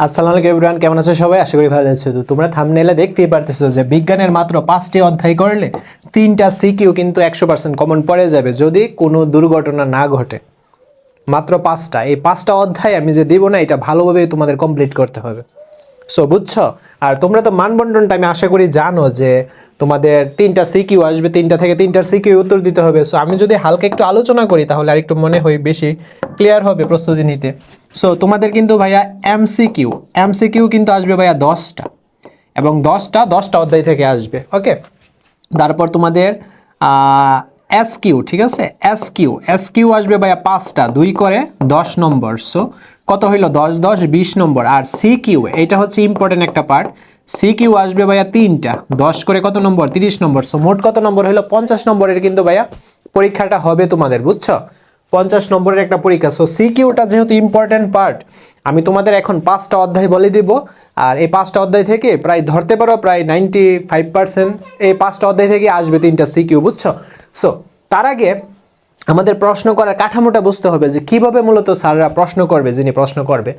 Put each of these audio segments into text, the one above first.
আসসালামু আলাইকুম এভরিওয়ান, কেমন আছো সবাই? আশা করি ভালো আছো। তো তোমরা থামনেলে দেখতেই পারতেছো যে বিজ্ঞানের মাত্র পাঁচটি অধ্যায় করলে তিনটা সিকিউ কিন্তু একশো পার্সেন্ট কমন পড়ে যাবে, যদি কোনো দুর্ঘটনা না ঘটে। মাত্র পাঁচটা। এই পাঁচটা অধ্যায় আমি যে দিব না, এটা ভালোভাবে তোমাদের কমপ্লিট করতে হবে। সো বুঝছ? আর তোমরা তো মানবন্টনটা আমি আশা করি জানো যে তোমাদের তিনটা সিকিউ আসবে, তিনটা থেকে তিনটার সিকিউ উত্তর দিতে হবে। সো আমি যদি হালকা একটু আলোচনা করি তাহলে আরেকটু মনে হয় বেশি ক্লিয়ার হবে প্রস্তুতি নিতে। সো তোমাদের কিন্তু ভাইয়া এমসিকিউ এমসিকিউ কিন্তু আসবে ভাইয়া দশটা। এবং দশটা দশটা অধ্যায় থেকে আসবে ওকে তারপর তোমাদের এস কিউ ঠিক আছে? এস কিউ এস কিউ আসবে ভাইয়া পাঁচটা, দুই করে দশ নম্বর। সো কত হইল? দশ দশ, বিশ নম্বর। আর সি কিউ এইটা হচ্ছে ইম্পর্টেন্ট একটা পার্ট সি কিউ আসবে ভাইয়া তিনটা। দশ করে কত নম্বর? তিরিশ নম্বর। সো মোট কত নম্বর হইল পঞ্চাশ নম্বরের কিন্তু ভাইয়া পরীক্ষাটা হবে তোমাদের, বুঝছ? পঞ্চাশ নম্বরের একটা পরীক্ষা। সো সিকিউটা যেহেতু ইম্পর্টেন্ট পার্ট আমি তোমাদের এখন পাঁচটা অধ্যায় বলে দিব। আর এই পাঁচটা অধ্যায় থেকে প্রায় ধরতে পারো, প্রায় নাইনটি ফাইভ পার্সেন্ট এই পাঁচটা অধ্যায় থেকে আসবে তিনটা সিকিউ, বুঝছ? সো তার আগে আমাদের প্রশ্ন করার কাঠামোটা বুঝতে হবে যে কীভাবে মূলত স্যাররা প্রশ্ন করবে, যিনি প্রশ্ন করবে।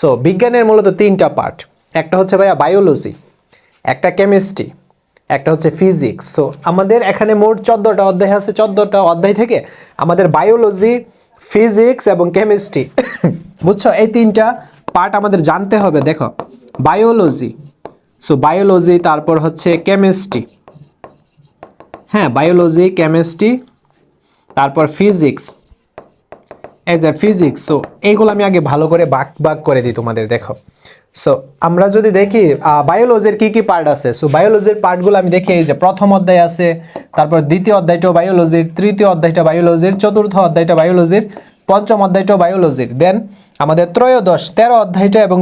সো বিজ্ঞানের মূলত তিনটা পার্ট একটা হচ্ছে ভাইয়া বায়োলজি একটা কেমিস্ট্রি একটা হচ্ছে ফিজিক্স সো আমাদের এখানে মোট চোদ্দোটা অধ্যায় আছে। চোদ্দোটা অধ্যায় থেকে আমাদের বায়োলজি ফিজিক্স এবং কেমিস্ট্রি বুঝছ? এই তিনটা পার্ট আমাদের জানতে হবে। দেখো বায়োলজি সো বায়োলজি তারপর হচ্ছে কেমিস্ট্রি হ্যাঁ বায়োলজি কেমিস্ট্রি তারপর ফিজিক্স এই যে ফিজিক্স সো এইগুলো আমি আগে ভালো করে বাক বাক করে দিই তোমাদের, দেখো। সো আমরা যদি দেখি বায়োলজির কি কি পার্ট আছে? সো বায়োলজির পার্টগুলো আমি দেখি, এই যে প্রথম অধ্যায় আছে, তারপর দ্বিতীয় অধ্যায়টাও বায়োলজির তৃতীয় অধ্যায়টা বায়োলজির চতুর্থ অধ্যায়টা বায়োলজির পঞ্চম অধ্যায়টাও বায়োলজির দেন আমাদের ত্রয়োদশ, তেরো অধ্যায়টা এবং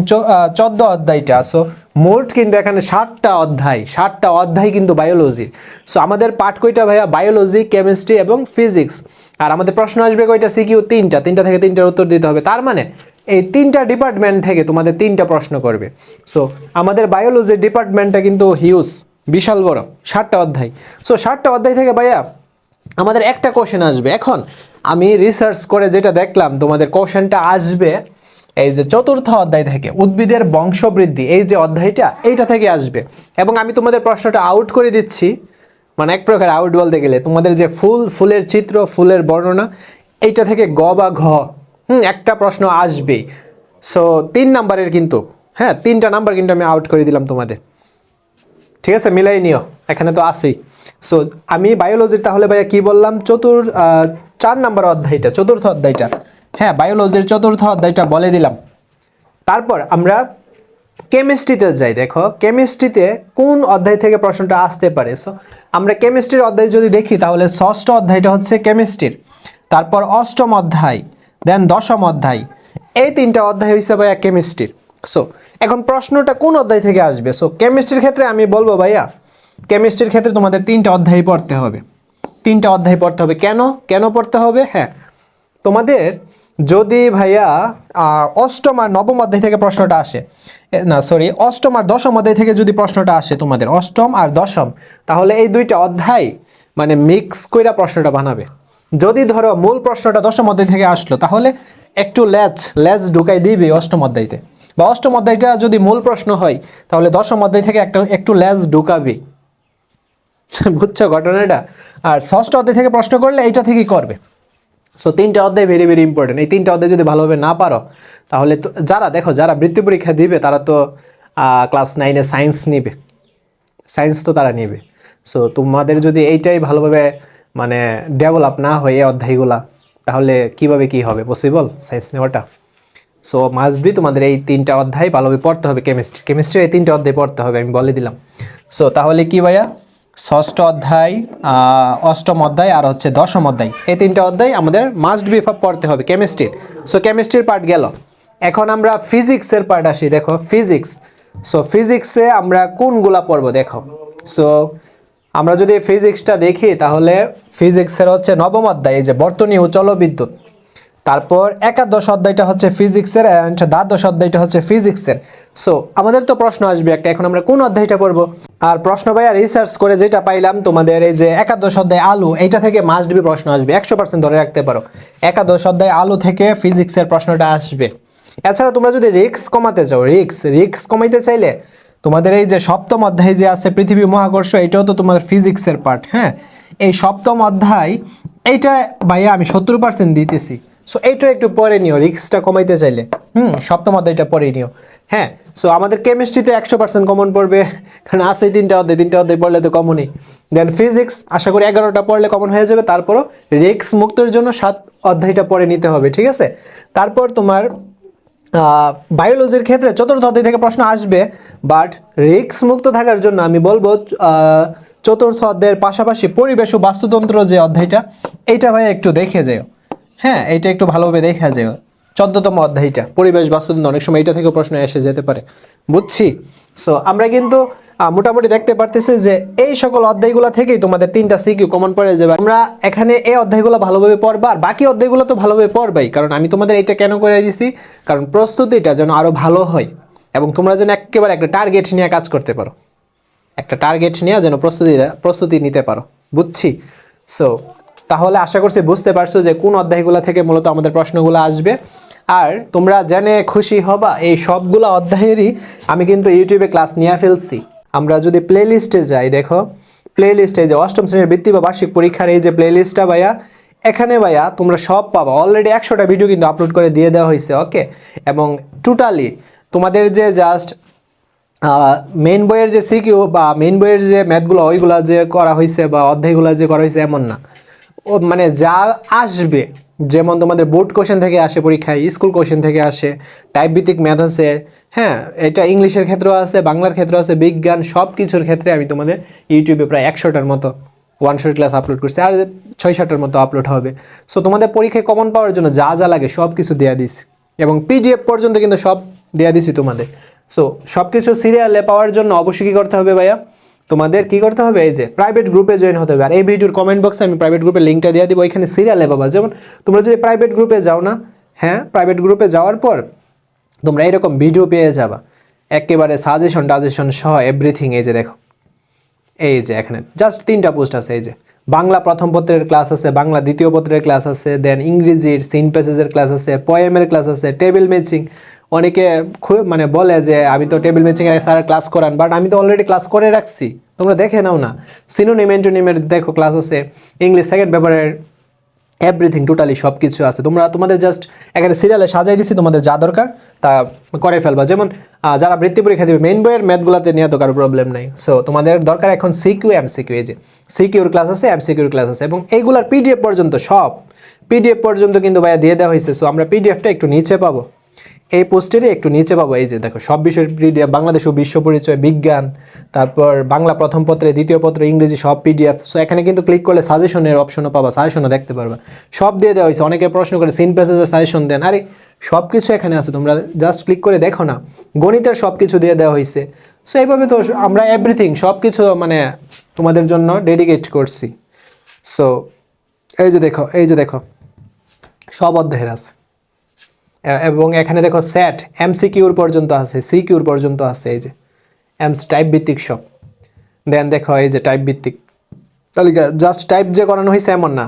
চোদ্দ অধ্যায়টা সো মোট কিন্তু এখানে ষাটটা অধ্যায় ষাটটা অধ্যায় কিন্তু বায়োলজির সো আমাদের পাঠ কয়টা ভাইয়া? বায়োলজি কেমিস্ট্রি এবং ফিজিক্স আর আমাদের প্রশ্ন আসবে কয়টা? সিকিউ তিনটা। তিনটা থেকে তিনটার উত্তর দিতে হবে। তার মানে এই তিনটা ডিপার্টমেন্ট থেকে তোমাদের তিনটা প্রশ্ন করবে। সো আমাদের বায়োলজির ডিপার্টমেন্টটা কিন্তু হিউজ বিশাল বড়, ষাটটা অধ্যায়। সো ষাটটা অধ্যায় থেকে ভাইয়া, আমাদের একটা কোশ্চেন আসবে। এখন আমি রিসার্চ করে যেটা দেখলাম, তোমাদের কোশ্চেনটা আসবে এই যে চতুর্থ অধ্যায় থেকে, উদ্ভিদের বংশবৃদ্ধি, এই যে অধ্যায়টা, এইটা থেকে আসবে। এবং আমি তোমাদের প্রশ্নটা আউট করে দিচ্ছি। মানে এক প্রকার আউট বলতে গেলে। তোমাদের যে ফুল, ফুলের চিত্র, ফুলের বর্ণনা, এইটা থেকে গ বা ঘ, হুম, একটা প্রশ্ন আসবেই। সো তিন নাম্বারের কিন্তু হ্যাঁ তিনটা নাম্বার কিন্তু আমি আউট করে দিলাম তোমাদের। ঠিক আছে, মিলাই নিও, এখানে তো আসেই সো আমি বায়োলজির তাহলে ভাইয়া কি বললাম? চতুর চার নাম্বার অধ্যায়টা, চতুর্থ অধ্যায়টা। হ্যাঁ বায়োলজির চতুর্থ অধ্যায়টা বলে দিলাম। তারপর আমরা কেমিস্ট্রিতে যাই, দেখো কেমিস্ট্রিতে কোন অধ্যায় থেকে প্রশ্নটা আসতে পারে? সো আমরা কেমিস্ট্রির অধ্যায় যদি দেখি, তাহলে ষষ্ঠ অধ্যায়টা হচ্ছে কেমিস্ট্রির। তারপর অষ্টম অধ্যায় দেন দশম অধ্যায়। এই তিনটা অধ্যায় হিসেবে ভাইয়া কেমিস্ট্রির। সো এখন প্রশ্নটা কোন অধ্যায় থেকে আসবে? সো কেমিস্ট্রির ক্ষেত্রে আমি বলব ভাইয়া, কেমিস্ট্রির ক্ষেত্রে তোমাদের তিনটা অধ্যায় পড়তে হবে। তিনটা অধ্যায় পড়তে হবে। কেন? কেন পড়তে হবে? হ্যাঁ তোমাদের যদি ভাইয়া অষ্টম আর নবম অধ্যায় থেকে প্রশ্নটা আসে না সরি অষ্টম আর দশম অধ্যায় থেকে যদি প্রশ্নটা আসে তোমাদের, অষ্টম আর দশম, তাহলে এই দুইটা অধ্যায় মানে মিক্স কইরা প্রশ্নটা বানাবে। যদি ধরো মূল প্রশ্নটা দশম অধ্যায় থেকে আসলো, তাহলে একটু ল্যাচ ল্যাচ ঢুকাই দিবে অষ্টম অধ্যায়তে। বা অষ্টম অধ্যায়টা যদি মূল প্রশ্ন হয়, তাহলে দশম অধ্যায় থেকে একটা, একটু ল্যাচ ঢুকাবে। বুঝছ ঘটনাটা? আর ষষ্ঠ অধ্যায় থেকে প্রশ্ন করলে এইটা থেকেই করবে। সো তিনটা অধ্যায় ভেরি ভেরি ইম্পর্টেন্ট এই তিনটা অধ্যায় যদি ভালোভাবে না পারো, তাহলে তো যারা, দেখো, যারা বৃত্তি পরীক্ষা দিবে, তারা তো ক্লাস নাইনে সায়েন্স নিবে। সায়েন্স তো তারা নেবে। সো তোমাদের যদি এইটাই ভালোভাবে মানে ডেভেলপ না হয় এই অধ্যায়গুলা, তাহলে কীভাবে কি হবে? পসিবল সায়েন্স নেওয়াটা। সো মাস্ট বি তোমাদের এই তিনটা অধ্যায় ভালোভাবে পড়তে হবে কেমিস্ট্রি কেমিস্ট্রি এই তিনটা অধ্যায় পড়তে হবে, আমি বলে দিলাম। সো তাহলে কি ভাইয়া? ষষ্ঠ অধ্যায় অষ্টম অধ্যায় আর হচ্ছে দশম অধ্যায়। এই তিনটা অধ্যায় আমাদের মাস্ট বি পড়তে হবে কেমিস্ট্রির সো কেমিস্ট্রির পার্ট গেল। এখন আমরা ফিজিক্সের পার্ট আসি, দেখো ফিজিক্স সো ফিজিক্সে আমরা কোনগুলা পড়ব, দেখো। সো আমরা যদি ফিজিক্সটা দেখি, তাহলে ফিজিক্সের হচ্ছে নবম অধ্যায়, এই যে বর্তনী ও জলবিদ্যুৎ তারপর একাদশ অধ্যায়টা হচ্ছে ফিজিক্সের অ্যান্ড দ্বাদশ অধ্যায়টা হচ্ছে ফিজিক্সের সো আমাদের তো প্রশ্ন আসবে একটা, এখন আমরা কোন অধ্যায়টা পড়ব? আর প্রশ্ন ভাইয়া রিসার্চ করে যেটা পাইলাম, তোমাদের এই যে একাদশ অধ্যায় আলু, এইটা থেকে মাস্ট বি প্রশ্ন আসবে, একশো পার্সেন্ট ধরে রাখতে পারো। একাদশ অধ্যায় আলু থেকে ফিজিক্সের প্রশ্নটা আসবে। এছাড়া তোমরা যদি রিক্স কমাতে চাও রিক্স রিক্স কমাইতে চাইলে তোমাদের এই যে সপ্তম অধ্যায় যে আছে, পৃথিবী মহাকর্ষ, এটাও তো তোমাদের ফিজিক্সের পার্ট হ্যাঁ? এই সপ্তম অধ্যায়, এইটা ভাইয়া আমি সত্তর পার্সেন্ট দিতেছি। সো এইটা একটু পরে নিও রিক্সটা কমাইতে চাইলে। হুম, সপ্তম অধ্যায়টা পরে নিও। হ্যাঁ? সো আমাদের কেমিস্ট্রিতে একশো পার্সেন্ট কমন পড়বে, কারণ আছে তিনটা অধ্যায় তিনটা অধ্যায় পড়লে তো কমনই দেন ফিজিক্স আশা করি এগারোটা পড়লে কমন হয়ে যাবে, তারপরও রিক্স মুক্তর জন্য সাত অধ্যায়টা পরে নিতে হবে, ঠিক আছে? তারপর তোমার বায়োলজির ক্ষেত্রে চতুর্থ অধ্যায় থেকে প্রশ্ন আসবে বাট রিক্স মুক্ত থাকার জন্য আমি বলব চতুর্থ অধ্যায়ের পাশাপাশি পরিবেশ ও বাস্তুতন্ত্র যে অধ্যায়টা, এইটা ভাই একটু দেখে যেও। হ্যাঁ এইটা একটু ভালোভাবে দেখা যেও। চোদ্দতম অধ্যায়টা। পরিবেশ বাস্তুতন্ত্র অনেক সময় এটা থেকেও প্রশ্ন এসে যেতে পারে। বুঝছি? সো আমরা কিন্তু মোটামুটি দেখতে পারতেছি যে এই সকল অধ্যায়গুলো থেকেই তোমাদের তিনটা সিকিউ কমন পড়ে যাবে। আমরা এখানে এই অধ্যায়গুলো ভালোভাবে পড়বা আর বাকি অধ্যায়গুলো তো ভালোভাবে পড়বাই। কারণ আমি তোমাদের এটা কেন করে দিছি? কারণ প্রস্তুতিটা যেন আরও ভালো হয় এবং তোমরা যেন একেবারে একটা টার্গেট নিয়ে কাজ করতে পারো। একটা টার্গেট নিয়ে যেন প্রস্তুতি প্রস্তুতি নিতে পারো। বুঝছি? সো তাহলে আশা করছি বুঝতে পারছ যে কোন অধ্যায়গুলো থেকে মূলত আমাদের প্রশ্নগুলো আসবে। আর তোমরা জেনে খুশি হবা, এই সবগুলো অধ্যায়েরই আমি কিন্তু ইউটিউবে ক্লাস নিয়ে ফেলছি। আমরা যদি প্লে লিস্টে যাই, দেখো প্লে লিস্টে যে অষ্টম শ্রেণির বৃত্তি বা বার্ষিক পরীক্ষার এই যে প্লে লিস্টটা ভাইয়া, এখানে ভাইয়া তোমরা সব পাবা। অলরেডি একশোটা ভিডিও কিন্তু আপলোড করে দিয়ে দেওয়া হয়েছে ওকে এবং টোটালি তোমাদের যে জাস্ট মেন বইয়ের যে সিকিউ বা মেন বইয়ের যে ম্যাথগুলো ওইগুলা যে করা হয়েছে বা অধ্যায়গুলো যে করা হয়েছে এমন না। মানে যা আসবে, যেমন তোমাদের বোর্ড কোশ্চেন থেকে আসে পরীক্ষায় স্কুল কোশ্চেন থেকে আসে টাইপ ভিত্তিক ম্যাথ আছে হ্যাঁ এটা ইংলিশের ক্ষেত্রেও আছে, বাংলার ক্ষেত্রেও আছে, বিজ্ঞান সব কিছুর ক্ষেত্রে আমি তোমাদের ইউটিউবে প্রায় একশোটার মতো ওয়ান শর্ট ক্লাস আপলোড করছি, আর ছয় সাতটার মতো আপলোড হবে। সো তোমাদের পরীক্ষায় কমন পাওয়ার জন্য যা যা লাগে সব কিছু দেওয়া দিস এবং পিডিএফ পর্যন্ত কিন্তু সব দেওয়া দিছি তোমাদের। সো সব কিছু সিরিয়ালে পাওয়ার জন্য অবশ্যই কী করতে হবে ভাইয়া? তোমাদের কি করতে হবে? এই যে প্রাইভেট গ্রুপে জয়েন হতে হবে। আর এই ভিডিওর কমেন্ট বক্সে আমি প্রাইভেট গ্রুপের লিঙ্কটা দিয়ে দিব। ওইখানে সিরিয়ালে পাবা। যেমন তোমরা যদি প্রাইভেট গ্রুপে যাও না হ্যাঁ প্রাইভেট গ্রুপে যাওয়ার পর তোমরা এরকম ভিডিও পেয়ে যাবা। একেবারে সাজেশন টাজেশন সহ এভরিথিং এই যে দেখো, এই যে এখানে জাস্ট তিনটা পোস্ট আছে। এই যে বাংলা প্রথম পত্রের ক্লাস আছে, বাংলা দ্বিতীয় পত্রের ক্লাস আছে দেন ইংরেজির সিন প্যাসেজের ক্লাস আছে পয়েমের ক্লাস আছে টেবিল ম্যাচিং অনেকে মানে বলে যে, আমি তো টেবিল ম্যাচিং এর স্যার ক্লাস করান বাট আমি তো অলরেডি ক্লাস করে রাখছি। তোমরা দেখে নাও না। সিনোনিম এন্টোনিমের দেখো ক্লাস আছে। ইংলিশ সেকেন্ড পেপারের এভরিথিং টোটালি সব কিছু আছে। তোমরা তোমাদের জাস্ট এখানে সিরিয়ালে সাজাই দিছি, তোমাদের যা দরকার তা করে ফেলবা। যেমন যারা বৃত্তি পরীক্ষা দিবে মেইন বইয়ের ম্যাথগুলোতে নিয়ে তো কারও প্রবলেম নাই। সো তোমাদের দরকার এখন সিকিউ এম সিকিউ এই যে সিকিউর ক্লাস আছে এম সিকিউর ক্লাস আছে। এবং এইগুলার পিডিএফ পর্যন্ত সব পিডিএফ পর্যন্ত কিন্তু ভাইয়া দিয়ে দেওয়া হয়েছে। সো আমরা পিডিএফটা একটু নিচে পাবো। এই পোস্টেরই একটু নিচে পাবো, এই যে দেখো, সব বিষয়ের পিডিএফ বাংলাদেশ ও বিশ্ব পরিচয়, বিজ্ঞান, তারপর বাংলা প্রথম পত্রে, দ্বিতীয় পত্রে, ইংরেজি সব পিডিএফ সো এখানে কিন্তু ক্লিক করলে সাজেশনের অপশনও পাবা সাজেশনও দেখতে পারবা। সব দিয়ে দেওয়া হয়েছে, অনেকে প্রশ্ন করে সিন প্যাসেজের সাজেশন দেন, আরে সব কিছু এখানে আছে, তোমরা জাস্ট ক্লিক করে দেখো না, গণিতের সব কিছু দিয়ে দেওয়া হয়েছে। সো এইভাবে তো আমরা এভরিথিং সব কিছু মানে তোমাদের জন্য ডেডিকেট করছি। সো এই যে দেখো, এই যে দেখো, সব অধ্যায়ের আছে। এবং এখানে দেখো স্যাট এমসিকিউর পর্যন্ত আছে সিকিউর পর্যন্ত আছে, এই যে এমস টাইপ ভিত্তিক সব। দেন দেখো এই যে টাইপ ভিত্তিক। তালিকা জাস্ট টাইপ যে করানো হয়েছে এমন না।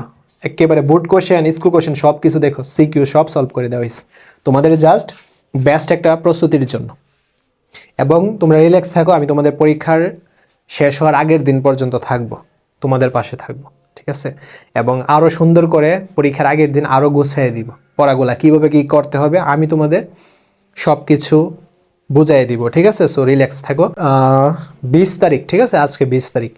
একেবারে বুট কোশ্চেন স্কুল কোশ্চেন সব কিছু দেখো সিকিউ সব সলভ করে দেওয়া হয়েছে তোমাদের জাস্ট বেস্ট একটা প্রস্তুতির জন্য। এবং তোমরা রিল্যাক্স থাকো, আমি তোমাদের পরীক্ষার শেষ হওয়ার আগের দিন পর্যন্ত থাকব, তোমাদের পাশে থাকব। ঠিক আছে? এবং আরও সুন্দর করে পরীক্ষার আগের দিন আরও গুছিয়ে দিব। পড়াগুলা কীভাবে কী করতে হবে আমি তোমাদের সব কিছু বুঝাই দিব, ঠিক আছে? সো রিল্যাক্স থাকো। বিশ তারিখ, ঠিক আছে? আজকে বিশ তারিখ।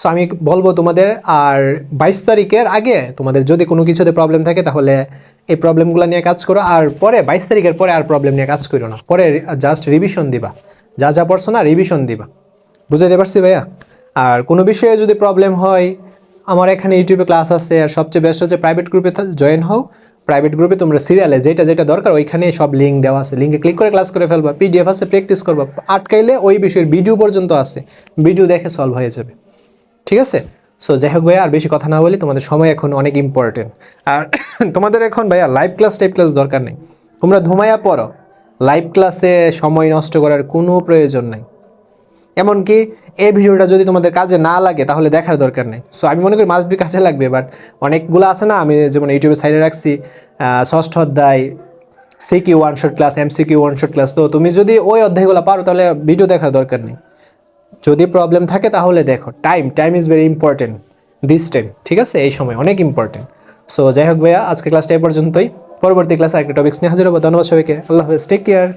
সো আমি বলব তোমাদের, আর বাইশ তারিখের আগে তোমাদের যদি কোনো কিছুতে প্রবলেম থাকে, তাহলে এই প্রবলেমগুলো নিয়ে কাজ করো। আর পরে, বাইশ তারিখের পরে আর প্রবলেম নিয়ে কাজ করো না। পরে জাস্ট রিভিশন দিবা। যা যা পড়ছো না রিভিশন দিবা। বুঝাইতে পারছি ভাইয়া? আর কোনো বিষয়ে যদি প্রবলেম হয় আমার এখানে ইউটিউবে ক্লাস আছে, আর সবচেয়ে বেস্ট হচ্ছে প্রাইভেট গ্রুপে জয়েন হও। প্রাইভেট গ্রুপে তোমরা সিরিয়ালে যেটা যেটা দরকার, ওইখানে সব লিঙ্ক দেওয়া আছে। লিঙ্কে ক্লিক করে ক্লাস করে ফেলবা পিডিএফ আছে প্র্যাকটিস করবা, আটকাইলে ওই বিষয়ের ভিডিও পর্যন্ত আছে। ভিডিও দেখে সলভ হয়ে যাবে। ঠিক আছে? সো যাই হোক ভাইয়া, আর বেশি কথা না বলি, তোমাদের সময় এখন অনেক ইম্পর্টেন্ট আর তোমাদের এখন ভাইয়া লাইভ ক্লাস টাইপ ক্লাস দরকার নেই। তোমরা ঘুমাইয়া পড়ো। লাইভ ক্লাসে সময় নষ্ট করার কোনো প্রয়োজন নাই। এমনকি এই ভিডিওটা যদি তোমাদের কাজে না লাগে, তাহলে দেখার দরকার নেই। সো আমি মনে করি মাস্ট বি কাজে লাগবে বাট অনেকগুলো আছে না, আমি যেমন ইউটিউবে সাইডে রাখছি ষষ্ঠ অধ্যায় CQ one shot class M MCQ one shot class তো তুমি যদি ওই অধ্যায়গুলো পারো, তাহলে ভিডিও দেখার দরকার নেই। যদি প্রবলেম থাকে, তাহলে দেখো time time is very important this time ঠিক আছে? এই সময় অনেক ইম্পর্টেন্ট সো যাই হোক ভাইয়া আজকে ক্লাসটা এই পর্যন্তই। পরবর্তী ক্লাসে একটা টপিক্স নিয়ে হাজির হব। ধন্যবাদ সবাইকে। আল্লাহ হাফেজ টেক কেয়ার